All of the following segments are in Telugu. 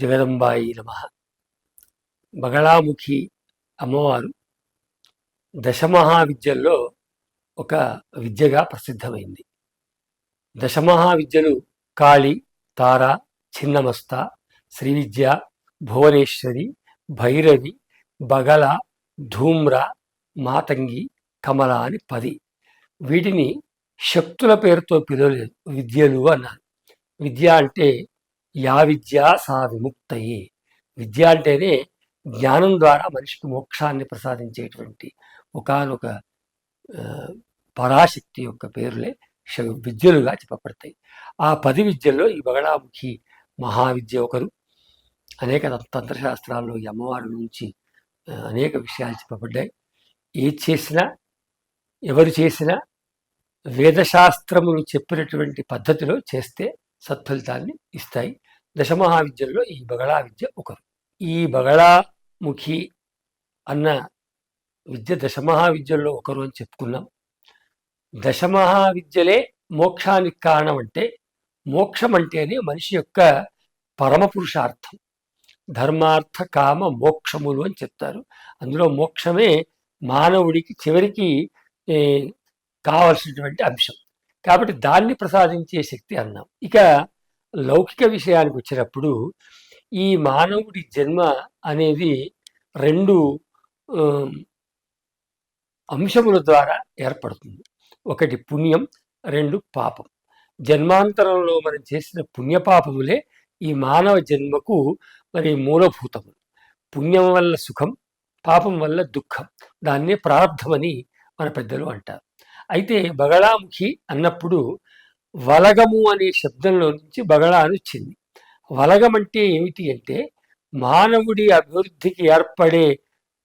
జగదంబాయి నమ. బగళాముఖి అమ్మవారు దశమహావిద్యల్లో ఒక విద్యగా ప్రసిద్ధమైంది. దశమహావిద్యలు కాళి తార చిన్నమస్త శ్రీ విద్య భువనేశ్వరి భైరవి బగల ధూమ్ర మాతంగి కమల అని పది. వీటిని శక్తుల పేరుతో పిలవలేదు. విద్యలు అన్నారు. విద్య అంటే యా విద్య సా విముక్తయే. విద్య అంటేనే జ్ఞానం ద్వారా మనిషికి మోక్షాన్ని ప్రసాదించేటువంటి ఒకానొక పరాశక్తి యొక్క పేరులే విద్యలుగా చెప్పబడతాయి. ఆ పది విద్యల్లో ఈ బగళాముఖి మహావిద్య ఒకరు. అనేక తంత్రశాస్త్రాల్లో ఈ అమ్మవారి నుంచి అనేక విషయాలు చెప్పబడ్డాయి. ఏది చేసినా ఎవరు చేసినా వేదశాస్త్రములు చెప్పినటువంటి పద్ధతిలో చేస్తే సత్ఫలితాన్ని ఇస్తాయి. దశమహావిద్యల్లో ఈ బగళా విద్య ఒకరు. ఈ బగళాముఖి అన్న విద్య దశమహావిద్యల్లో ఒకరు అని చెప్పుకున్నాం. దశమహావిద్యలే మోక్షానికి కారణం అంటే మోక్షం అంటేనే మనిషి యొక్క పరమ పురుషార్థం ధర్మార్థ కామ మోక్షములు అని చెప్తారు. అందులో మోక్షమే మానవుడికి చివరికి కావలసినటువంటి అంశం. కాబట్టి దాన్ని ప్రసాదించే శక్తి అన్నాం. ఇక లౌకిక విషయానికి వచ్చినప్పుడు ఈ మానవుడి జన్మ అనేది రెండు అంశముల ద్వారా ఏర్పడుతుంది. ఒకటి పుణ్యం రెండు పాపం. జన్మాంతరంలో మనం చేసిన పుణ్యపాపములే ఈ మానవ జన్మకు మరి మూలభూతములు. పుణ్యం వల్ల సుఖం పాపం వల్ల దుఃఖం. దాన్నే ప్రారంధమని మన పెద్దలు అంటారు. అయితే బగళాముఖి అన్నప్పుడు వలగము అనే శబ్దంలో నుంచి బగళ అని వచ్చింది. వలగం అంటే ఏమిటి అంటే మానవుడి అభివృద్ధికి ఏర్పడే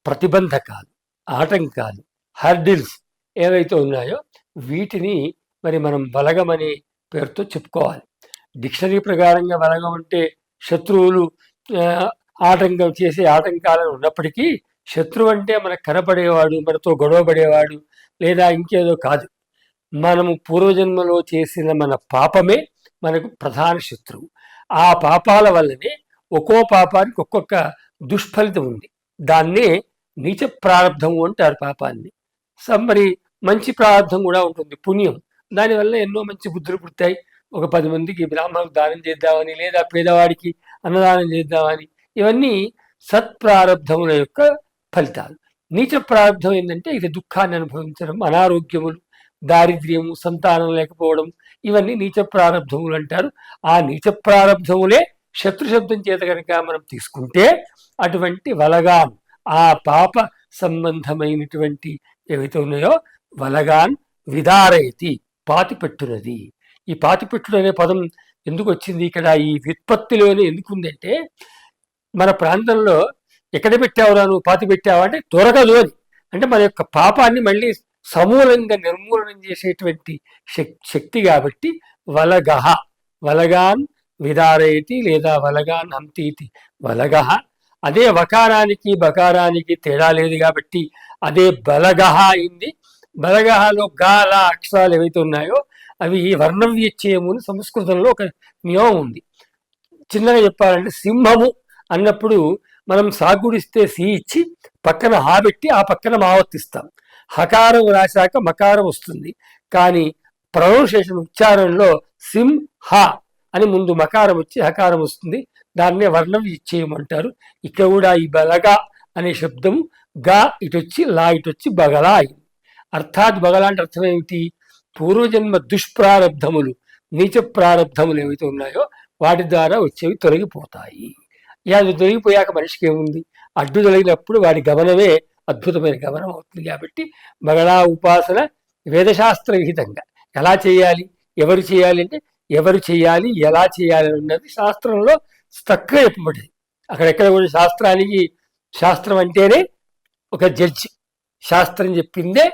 ప్రతిబంధకాలు ఆటంకాలు హర్డిల్స్ ఏవైతే ఉన్నాయో వీటిని మరి మనం బలగం అనే పేరుతో చెప్పుకోవాలి. డిక్షనరీ ప్రకారంగా బలగం అంటే శత్రువులు ఆటంకం చేసే ఆటంకాలను ఉన్నప్పటికీ శత్రువు అంటే మనకు కనపడేవాడు మనతో గొడవపడేవాడు లేదా ఇంకేదో కాదు. మనము పూర్వజన్మలో చేసిన మన పాపమే మనకు ప్రధాన శత్రువు. ఆ పాపాల వల్లనే ఒక్కో పాపానికి ఒక్కొక్క దుష్ఫలితం ఉంది. దాన్నే నీచ ప్రారంధము అంటారు పాపాన్ని. స- మరి మంచి ప్రారంధం కూడా ఉంటుంది పుణ్యం. దానివల్ల ఎన్నో మంచి బుద్ధులు పుడతాయి. ఒక పది మందికి బ్రాహ్మణులకు దానం చేద్దామని లేదా పేదవాడికి అన్నదానం చేద్దామని. ఇవన్నీ సత్ప్రారబ్ధముల యొక్క ఫలితాలు. నీచ ప్రారంభం ఏంటంటే ఇది దుఃఖాన్ని అనుభవించడం అనారోగ్యములు దారిద్ర్యము సంతానం లేకపోవడం ఇవన్నీ నీచ ప్రారంధములు అంటారు. ఆ నీచ ప్రారంధములే శత్రు శబ్దం చేత కనుక మనం తీసుకుంటే అటువంటి వలగాన్ ఆ పాప సంబంధమైనటువంటి ఏవైతే ఉన్నాయో వలగాన్ విదారయతి పాతిపెట్టునది. ఈ పాతిపెట్టుడు అనే పదం ఎందుకు వచ్చింది ఇక్కడ? ఈ వ్యుత్పత్తిలోనే ఎందుకు ఉందంటే మన ప్రాంతంలో ఎక్కడ పెట్టావురా నువ్వు? పాతి పెట్టావా? అంటే దొరకదు అది. అంటే మన యొక్క పాపాన్ని మళ్ళీ సమూలంగా నిర్మూలనం చేసేటువంటి శక్- శక్తి కాబట్టి వలగహ. వలగాన్ విదారయతి లేదా వలగాన్ హంతీతి. వలగహ. అదే వకారానికి బకారానికి తేడా లేదు కాబట్టి అదే బలగహ అయింది. బలగహలో గాల అక్షరాలు ఏవైతే ఉన్నాయో అవి వర్ణం వ్యత్యయము అని సంస్కృతంలో ఒక నియమం ఉంది. చిన్నగా చెప్పాలంటే సింహము అన్నప్పుడు మనం సాగుడిస్తే సి ఇచ్చి పక్కన హా పెట్టి ఆ పక్కన ఆవర్తిస్తాం హకారం రాశాక మకారం వస్తుంది. కానీ ప్రొనౌన్సియేషన్ ఉచ్చారణలో సిం హ అని ముందు మకారం వచ్చి హకారం వస్తుంది. దాన్నే వర్ణం ఇచ్చేయమంటారు. ఇక్కడ కూడా ఈ బలగా అనే శబ్దము గా ఇటొచ్చి లా ఇటొచ్చి బగలా అయింది అర్థాత్ బగలా అంటే అర్థం ఏమిటి? పూర్వజన్మ దుష్ప్రారబ్ధములు నీచ ప్రారబ్ధములు ఏవైతే ఉన్నాయో వాటి ద్వారా వచ్చేవి తొలగిపోతాయి. ఇలా దొరికిపోయాక మనిషికి ఏముంది? అడ్డు తొలగినప్పుడు వాడి గమనమే అద్భుతమైన గమనం అవుతుంది కాబట్టి బగళా ఉపాసన వేదశాస్త్ర విహితంగా. ఎలా చేయాలి? ఎవరు చేయాలి అంటే ఎవరు చేయాలి? ఎలా చేయాలి అన్నది శాస్త్రంలో చక్కగా చెప్పబడింది. అక్కడెక్కడ కూడా శాస్త్రానికి శాస్త్రం అంటేనే ఒక జడ్జి. శాస్త్రం చెప్పిందే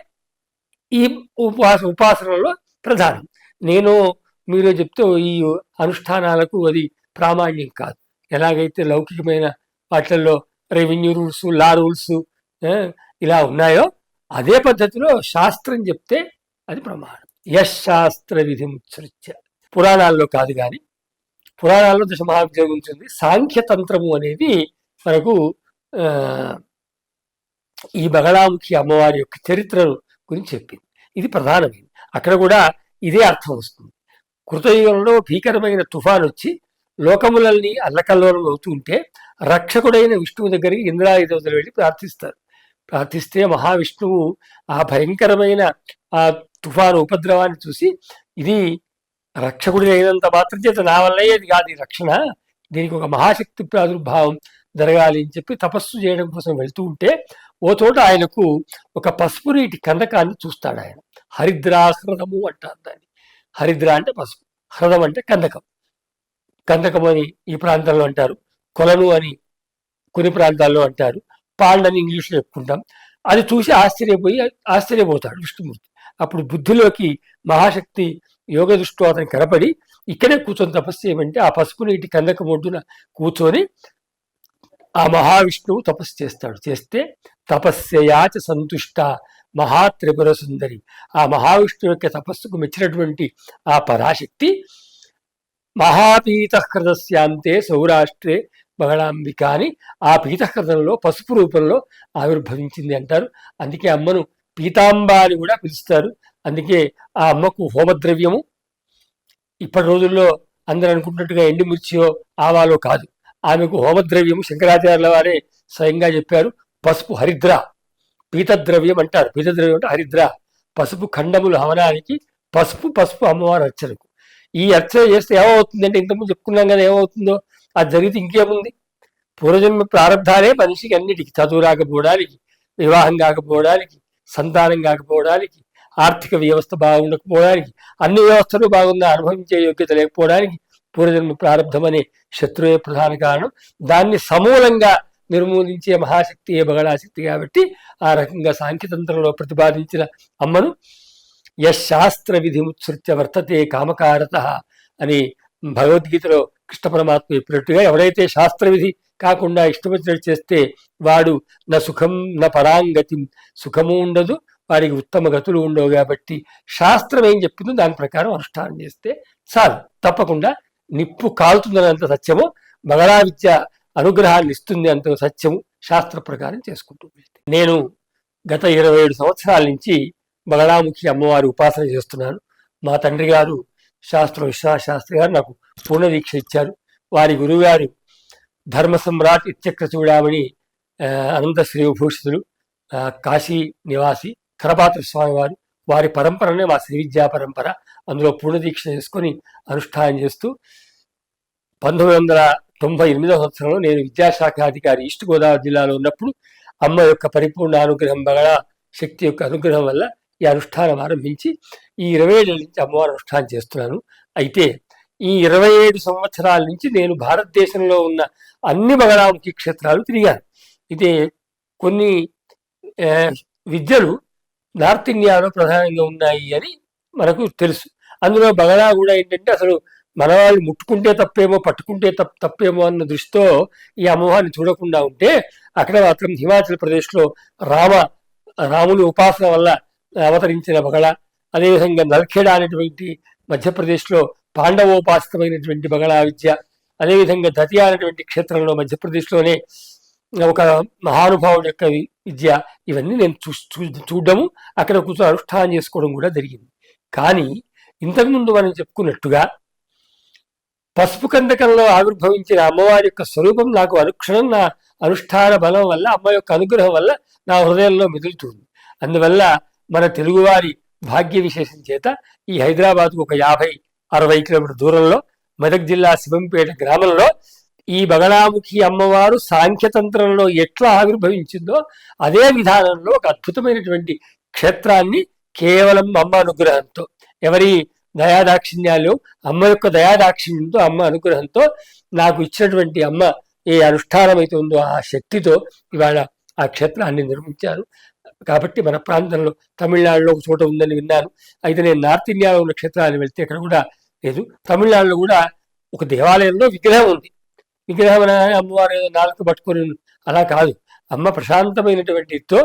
ఈ ఉపాస ఉపాసనలో ప్రధానం. నేను మీరు చెప్తే ఈ అనుష్ఠానాలకు అది ప్రామాణ్యం కాదు. ఎలాగైతే లౌకికమైన వాటిల్లో రెవెన్యూ రూల్స్ లా రూల్స్ ఇలా ఉన్నాయో అదే పద్ధతిలో శాస్త్రం చెప్తే అది ప్రమాణం. యశాస్త్ర విధి ముత్సృత్య పురాణాల్లో కాదు కానీ పురాణాల్లో దశ మహావిద్య గురించి సాంఖ్యతంత్రము అనేది మనకు ఈ బగళాముఖి అమ్మవారి యొక్క చరిత్రను గురించి చెప్పింది. ఇది ప్రధానమైనది అక్కడ కూడా ఇదే అర్థం వస్తుంది. కృతయుగంలో భీకరమైన తుఫాన్ వచ్చి లోకములల్ని అల్లకల్లోలం అవుతూ ఉంటే రక్షకుడైన విష్ణువు దగ్గరికి ఇంద్రాయుధులు వెళ్ళి ప్రార్థిస్తారు. ప్రార్థిస్తే మహావిష్ణువు ఆ భయంకరమైన ఆ తుఫాను ఉపద్రవాన్ని చూసి ఇది రక్షకుడి అయినంత మాత్రం చేత నా వల్లే ఇది కాదు రక్షణ. దీనికి ఒక మహాశక్తి ప్రాదుర్భావం జరగాలి అని చెప్పి తపస్సు చేయడం కోసం వెళ్తూ ఉంటే ఓ చోట ఆయనకు ఒక పసుపు నీటి కందకాన్ని చూస్తాడు ఆయన హరిద్రాశ్రదము అంటారు దాన్ని. హరిద్ర అంటే పసుపు హ్రదం అంటే కందకం. కందకం అని ఈ ప్రాంతంలో అంటారు. కొలను అని కొన్ని ప్రాంతాల్లో అంటారు. పాండ్ అని ఇంగ్లీష్లో చెప్పుకుంటాం. అది చూసి ఆశ్చర్యపోయి ఆశ్చర్యపోతాడు విష్ణుమూర్తి. అప్పుడు బుద్ధిలోకి మహాశక్తి యోగ దృష్టిలో అతను కనపడి ఇక్కడే కూర్చొని తపస్సు చేయమంటే ఆ పసుపు నీటి కందక ఒడ్డున కూర్చొని ఆ మహావిష్ణువు తపస్సు చేస్తాడు. చేస్తే తపస్యయాచ సంతుష్ట మహాత్రిపుర సుందరి. ఆ మహావిష్ణువు యొక్క తపస్సుకు మెచ్చినటువంటి ఆ పరాశక్తి మహాపీతహృదస్యాంతే సౌరాష్ట్రే బహళాంబిక అని ఆ పీతహృదంలో పసుపు రూపంలో ఆవిర్భవించింది అంటారు. అందుకే అమ్మను పీతాంబ అని కూడా పిలుస్తారు. అందుకే ఆ అమ్మకు హోమద్రవ్యము. ఇప్పటి రోజుల్లో అందరూ అనుకుంటున్నట్టుగా ఎండుమిర్చియో ఆవాలో కాదు. ఆమెకు హోమద్రవ్యము శంకరాచార్యుల వారే స్వయంగా చెప్పారు. పసుపు హరిద్ర. పీతద్రవ్యం అంటారు. పీతద్రవ్యం అంటే హరిద్ర. పసుపు ఖండములు హవనానికి పసుపు పసుపు అమ్మవారి అర్చనకు. ఈ అర్చన చేస్తే ఏమవుతుందంటే ఇంతకుముందు చెప్పుకున్నాం కదా ఏమవుతుందో? అది జరిగితే ఇంకేముంది? పూర్వజన్మ ప్రారంధాలే మనిషికి అన్నిటికీ. చదువు రాకపోవడానికి వివాహం కాకపోవడానికి సంతానం కాకపోవడానికి ఆర్థిక వ్యవస్థ బాగుండకపోవడానికి అన్ని వ్యవస్థలు బాగున్నా అనుభవించే యోగ్యత లేకపోవడానికి పూర్వజన్మ ప్రారంధం అనే శత్రువే ప్రధాన కారణం. దాన్ని సమూలంగా నిర్మూలించే మహాశక్తి ఏ బగళాశక్తి కాబట్టి ఆ రకంగా సాంఖ్యతంత్రంలో ప్రతిపాదించిన అమ్మను యశాస్త్ర విధి ముత్సృత్య వర్తతే కామకారత అని భగవద్గీతలో కృష్ణ పరమాత్మ చెప్పినట్టుగా ఎవరైతే శాస్త్ర విధి కాకుండా ఇష్టమొచ్చినట్టు చేస్తే వాడు నా సుఖం నా పరాంగతి సుఖము ఉండదు వారికి ఉత్తమ గతులు ఉండవు కాబట్టి శాస్త్రం ఏం చెప్పిందో దాని ప్రకారం అనుష్ఠానం చేస్తే చాలు. తప్పకుండా నిప్పు కాలుతుందనంత సత్యము బగళా విద్య అనుగ్రహాన్ని ఇస్తుంది అంత సత్యము శాస్త్ర ప్రకారం చేసుకుంటూ నేను గత ఇరవై ఏడు సంవత్సరాల నుంచి బలరాముఖి అమ్మవారి ఉపాసన చేస్తున్నాను. మా తండ్రి గారు శాస్త్ర విశ్వాస శాస్త్రి గారు నాకు పూర్ణ దీక్ష ఇచ్చారు. వారి గురువుగారు ధర్మ సమ్రాట్ ఇత్యక్ర చూడామని అనంత శ్రీభూషితులు కాశీ నివాసి కరపాత్ర స్వామి వారు వారి పరంపరనే మా శ్రీ విద్యా పరంపర. అందులో పూర్ణ దీక్ష చేసుకొని అనుష్ఠానం చేస్తూ పంతొమ్మిది వందల తొంభై ఎనిమిదవ సంవత్సరంలో నేను విద్యాశాఖ అధికారి ఈస్ట్ గోదావరి జిల్లాలో ఉన్నప్పుడు అమ్మ యొక్క పరిపూర్ణ అనుగ్రహం వల్ల శక్తి యొక్క అనుగ్రహం వల్ల ఈ అనుష్ఠానం ఆరంభించి ఈ ఇరవై ఏళ్ళ నుంచి అమ్మవారి అనుష్ఠానం చేస్తున్నాను. అయితే ఈ ఇరవై ఏడు సంవత్సరాల నుంచి నేను భారతదేశంలో ఉన్న అన్ని బగళాముఖి క్షేత్రాలు తిరిగాను. ఇది కొన్ని విద్యలు నార్త్ ఇండియాలో ప్రధానంగా ఉన్నాయి అని మనకు తెలుసు. అందులో బగడా కూడా ఏంటంటే అసలు మన వాళ్ళు ముట్టుకుంటే తప్పేమో పట్టుకుంటే తప్ప తప్పేమో అన్న దృష్టితో ఈ అమ్మవారిని చూడకుండా ఉంటే అక్కడ మాత్రం హిమాచల్ ప్రదేశ్లో రామ రాముని ఉపాసన వల్ల అవతరించిన బగళ. అదేవిధంగా నల్ఖేడ అనేటువంటి మధ్యప్రదేశ్లో పాండవోపాసితమైనటువంటి బగళా విద్య. అదేవిధంగా దతియా అనేటువంటి క్షేత్రంలో మధ్యప్రదేశ్లోనే ఒక మహానుభావుడు యొక్క విద్య. ఇవన్నీ నేను చూ చూ- చూడడము అక్కడ కూర్చొని అనుష్ఠానం చేసుకోవడం కూడా జరిగింది. కానీ ఇంతకుముందు మనం చెప్పుకున్నట్టుగా పసుపు కందకంలో ఆవిర్భవించిన అమ్మవారి యొక్క స్వరూపం నాకు అనుక్షణం నా అనుష్ఠాన బలం వల్ల అమ్మ యొక్క అనుగ్రహం వల్ల నా హృదయంలో మెదులుతుంది. అందువల్ల మన తెలుగువారి భాగ్య విశేషం చేత ఈ హైదరాబాద్కు ఒక యాభై అరవై కిలోమీటర్ దూరంలో మెదక్ జిల్లా శివంపేట గ్రామంలో ఈ బగలాముఖి అమ్మవారు సాంఖ్యతంత్రంలో ఎట్లా ఆవిర్భవించిందో అదే విధానంలో ఒక అద్భుతమైనటువంటి క్షేత్రాన్ని కేవలం అమ్మ అనుగ్రహంతో ఎవరి దయాదాక్షిణ్యాలు అమ్మ యొక్క దయాదాక్షిణ్యంతో అమ్మ అనుగ్రహంతో నాకు ఇచ్చినటువంటి అమ్మ ఏ అనుష్ఠానం అయితే ఉందో ఆ శక్తితో ఇవాళ ఆ క్షేత్రాన్ని నిర్మించారు. కాబట్టి మన ప్రాంతంలో తమిళనాడులో ఒక చోట ఉందని విన్నాను. అయితే నేను నార్త్ ఇండియాలో ఉన్న క్షేత్రాన్ని వెళ్తే అక్కడ కూడా లేదు. తమిళనాడులో కూడా ఒక దేవాలయంలో విగ్రహం ఉంది. విగ్రహం అమ్మవారు ఏదో నాలుగు పట్టుకొని అలా కాదు. అమ్మ ప్రశాంతమైనటువంటితో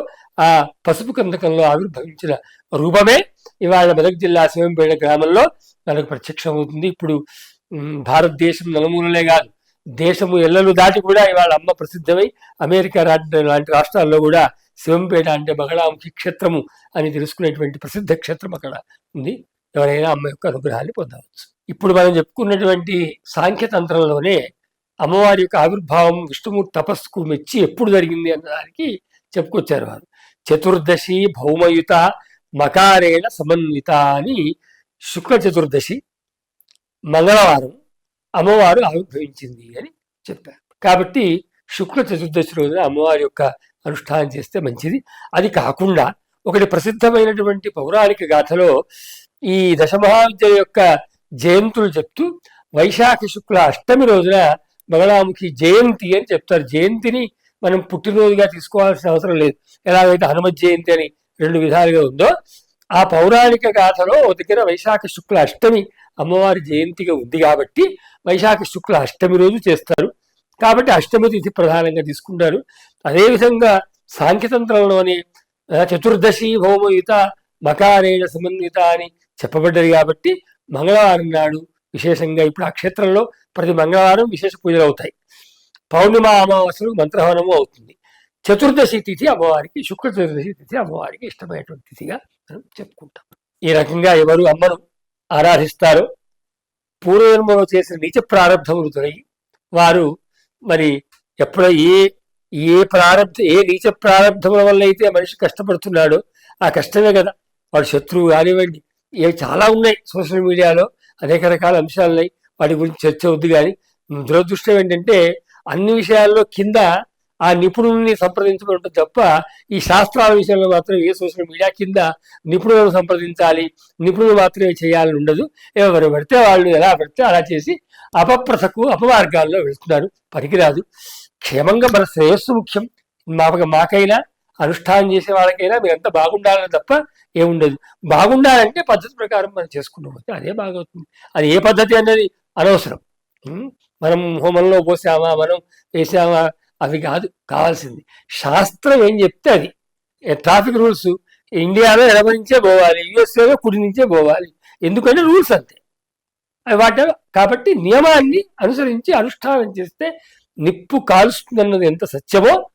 ఆ పసుపు కందకంలో ఆవిర్భవించిన రూపమే ఇవాళ మెదక్ జిల్లా శివంపేట గ్రామంలో మనకు ప్రత్యక్షమవుతుంది ఇప్పుడు భారతదేశం నలుమూలలే కాదు. దేశము ఎల్లలు దాటి కూడా ఇవాళ అమ్మ ప్రసిద్ధమై అమెరికా రాష్ట్ర లాంటి రాష్ట్రాల్లో కూడా శివంపేట అంటే బహళాముఖి క్షేత్రము అని తెలుసుకునేటువంటి ప్రసిద్ధ క్షేత్రం అక్కడ ఉంది. ఎవరైనా అమ్మ యొక్క అనుగ్రహాన్ని పొందవచ్చు. ఇప్పుడు మనం చెప్పుకున్నటువంటి సాంఖ్యతంత్రంలోనే అమ్మవారి యొక్క ఆవిర్భావం విష్ణుమూర్తి తపస్సుకు మెచ్చి ఎప్పుడు జరిగింది అన్న దానికి చెప్పుకొచ్చారు వారు. చతుర్దశి భౌమయుత మకారేణ సమన్విత అని శుక్ల చతుర్దశి మంగళవారం అమ్మవారు ఆవిర్భవించింది అని చెప్పారు. కాబట్టి శుక్ల చతుర్దశి రోజున అమ్మవారి యొక్క అనుష్ఠానం చేస్తే మంచిది. అది కాకుండా ఒకటి ప్రసిద్ధమైనటువంటి పౌరాణిక గాథలో ఈ దశమహావిద్య యొక్క జయంతులు చెప్తూ వైశాఖ శుక్ల అష్టమి రోజున మంగళాముఖి జయంతి అని చెప్తారు. జయంతిని మనం పుట్టినరోజుగా తీసుకోవాల్సిన అవసరం లేదు. ఎలాగైతే హనుమత్ జయంతి అని రెండు విధాలుగా ఉందో ఆ పౌరాణిక గాథలో ఓ దగ్గర వైశాఖ శుక్ల అష్టమి అమ్మవారి జయంతిగా ఉంది కాబట్టి వైశాఖ శుక్ల అష్టమి రోజు చేస్తారు. కాబట్టి అష్టమి తిథి ప్రధానంగా తీసుకుంటారు. అదేవిధంగా సాంఖ్యతంత్రంలోని చతుర్దశి హోమయుత మకారేణ సమన్విత అని చెప్పబడ్డది కాబట్టి మంగళవారం నాడు విశేషంగా ఇప్పుడు ఆ క్షేత్రంలో ప్రతి మంగళవారం విశేష పూజలు అవుతాయి. పౌర్ణిమ అమావాస్యలు మంత్రహవనము అవుతుంది. చతుర్దశి తిథి అమ్మవారికి శుక్ర చతుర్దశి తిథి అమ్మవారికి ఇష్టమైనటువంటి తిథిగా మనం చెప్పుకుంటాం. ఈ రకంగా ఎవరు అమ్మను ఆరాధిస్తారో పూర్వజన్మలో చేసిన నీచ ప్రారంభములు తొలగి వారు మరి ఎప్పుడో ఏ ఏ ప్రారంభ ఏ నీచ ప్రారంభముల వల్ల అయితే మనిషి కష్టపడుతున్నాడో ఆ కష్టమే కదా. వాడు శత్రువు కానివ్వండి ఇవి చాలా ఉన్నాయి సోషల్ మీడియాలో అనేక రకాల అంశాలు ఉన్నాయి వాటి గురించి చర్చ వద్దు కానీ దురదృష్టం ఏంటంటే అన్ని విషయాల్లో కింద ఆ నిపుణుల్ని సంప్రదించడం తప్ప ఈ శాస్త్రాల విషయంలో మాత్రం ఏ సోషల్ మీడియా కింద నిపుణులను సంప్రదించాలి నిపుణులు మాత్రమే చేయాలని ఉండదు. ఎవరు పడితే వాళ్ళు ఎలా పడితే అలా చేసి అపప్రసకు అపమార్గాల్లో వెళ్తున్నారు. పనికిరాదు. క్షేమంగా మన శ్రేయస్సు ముఖ్యం. మాకు మాకైనా అనుష్ఠానం చేసే వాళ్ళకైనా మీరంతా బాగుండాలని తప్ప ఏముండదు. బాగుండాలంటే పద్ధతి ప్రకారం మనం చేసుకున్నాం అదే బాగవుతుంది. అది ఏ పద్ధతి అన్నది అనవసరం. మనం హోమంలో పోసామా మనం వేసామా అవి కాదు కావాల్సింది. శాస్త్రం ఏం చెప్తే అది. ట్రాఫిక్ రూల్స్ ఇండియాలో ఎడమ నుంచే పోవాలి యుఎస్ఏలో కుడి నుంచే పోవాలి. ఎందుకంటే రూల్స్ అంతే. అవి వాటి కాబట్టి నియమాన్ని అనుసరించి అనుష్ఠానం చేస్తే నిప్పు కాలుస్తుందన్నది ఎంత సత్యమో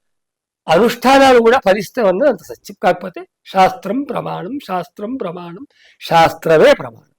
అనుష్ఠానాలు కూడా ఫలిస్తామన్నది అంత సత్యం. కాకపోతే శాస్త్రం ప్రమాణం శాస్త్రం ప్రమాణం శాస్త్రమే ప్రమాణం.